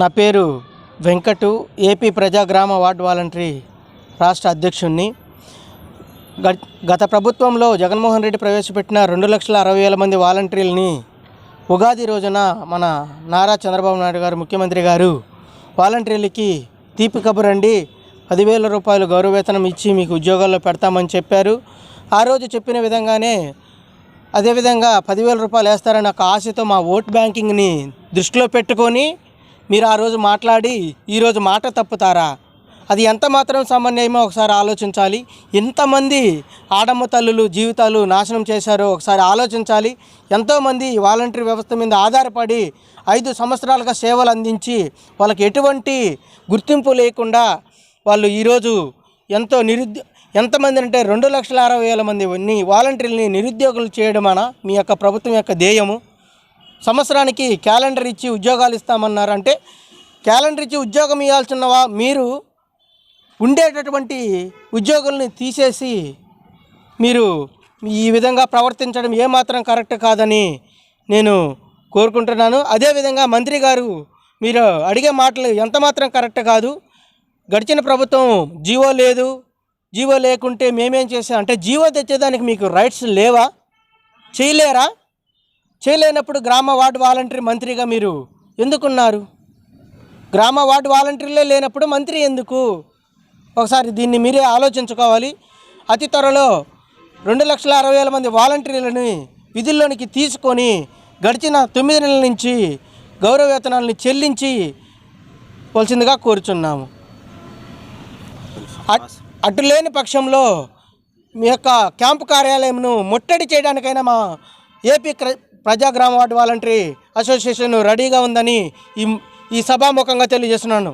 నా పేరు వెంకటు ఏపీ ప్రజాగ్రామ వార్డు వాలంటరీ రాష్ట్ర అధ్యక్షుణ్ణి. గత ప్రభుత్వంలో జగన్మోహన్ రెడ్డి ప్రవేశపెట్టిన రెండు లక్షల అరవై వేల మంది వాలంటీర్లని ఉగాది రోజున మన నారా చంద్రబాబు నాయుడు గారు ముఖ్యమంత్రి గారు వాలంటీర్లకి తీపి కబురండి పదివేల రూపాయలు గౌరవ వేతనం ఇచ్చి మీకు ఉద్యోగాల్లో పెడతామని చెప్పారు. ఆ రోజు చెప్పిన విధంగానే అదేవిధంగా పదివేల రూపాయలు వేస్తారని ఒక ఆశతో మా ఓట్ బ్యాంకింగ్ని దృష్టిలో పెట్టుకొని మీరు ఆ రోజు మాట్లాడి ఈరోజు మాట తప్పుతారా? అది ఎంత మాత్రం సమన్వయమో ఒకసారి ఆలోచించాలి. ఎంతమంది ఆడమ్మ తల్లులు జీవితాలు నాశనం చేశారో ఒకసారి ఆలోచించాలి. ఎంతోమంది వాలంటరీ వ్యవస్థ మీద ఆధారపడి ఐదు సంవత్సరాలుగా సేవలు అందించి వాళ్ళకి ఎటువంటి గుర్తింపు లేకుండా వాళ్ళు ఈరోజు ఎంతో నిరుద్యో ఎంతమంది అంటే రెండు లక్షల అరవై వేల మంది ని వాలంటీర్ని నిరుద్యోగులు చేయడమన? మీ యొక్క ప్రభుత్వం యొక్క ధ్యేయము. సంవత్సరానికి క్యాలెండర్ ఇచ్చి ఉద్యోగాలు ఇస్తామన్నారంటే క్యాలెండర్ ఇచ్చి ఉద్యోగం ఇవ్వాల్సినవా? మీరు ఉండేటటువంటి ఉద్యోగుల్ని తీసేసి మీరు ఈ విధంగా ప్రవర్తించడం ఏమాత్రం కరెక్ట్ కాదని నేను కోరుకుంటున్నాను. అదేవిధంగా మంత్రి గారు మీరు అడిగే మాటలు ఎంత మాత్రం కరెక్ట్ కాదు. గడిచిన ప్రభుత్వం జీవో లేదు. జీవో లేకుంటే మేమేం చేసాం అంటే జీవో తెచ్చేదానికి మీకు రైట్స్ లేవా? చేయలేరా? చేయలేనప్పుడు గ్రామ వార్డు వాలంటీర్ మంత్రిగా మీరు ఎందుకున్నారు? గ్రామ వార్డు వాలంటీర్లే లేనప్పుడు మంత్రి ఎందుకు? ఒకసారి దీన్ని మీరే ఆలోచించుకోవాలి. అతి త్వరలో రెండు లక్షల అరవై వేల మంది వాలంటీర్లని విధుల్లోనికి తీసుకొని గడిచిన తొమ్మిది నెలల నుంచి గౌరవ వేతనాలను చెల్లించి వలసిందిగా కోరుచున్నాము. అటు లేని పక్షంలో మీ యొక్క క్యాంపు కార్యాలయంను ముట్టడి చేయడానికైనా మా ఏపీ క్ర- ప్రజాగ్రామ వార్డు వాలంటరీ అసోసియేషన్ రెడీగా ఉందని ఈ ఈ సభాముఖంగా తెలియజేస్తున్నాను.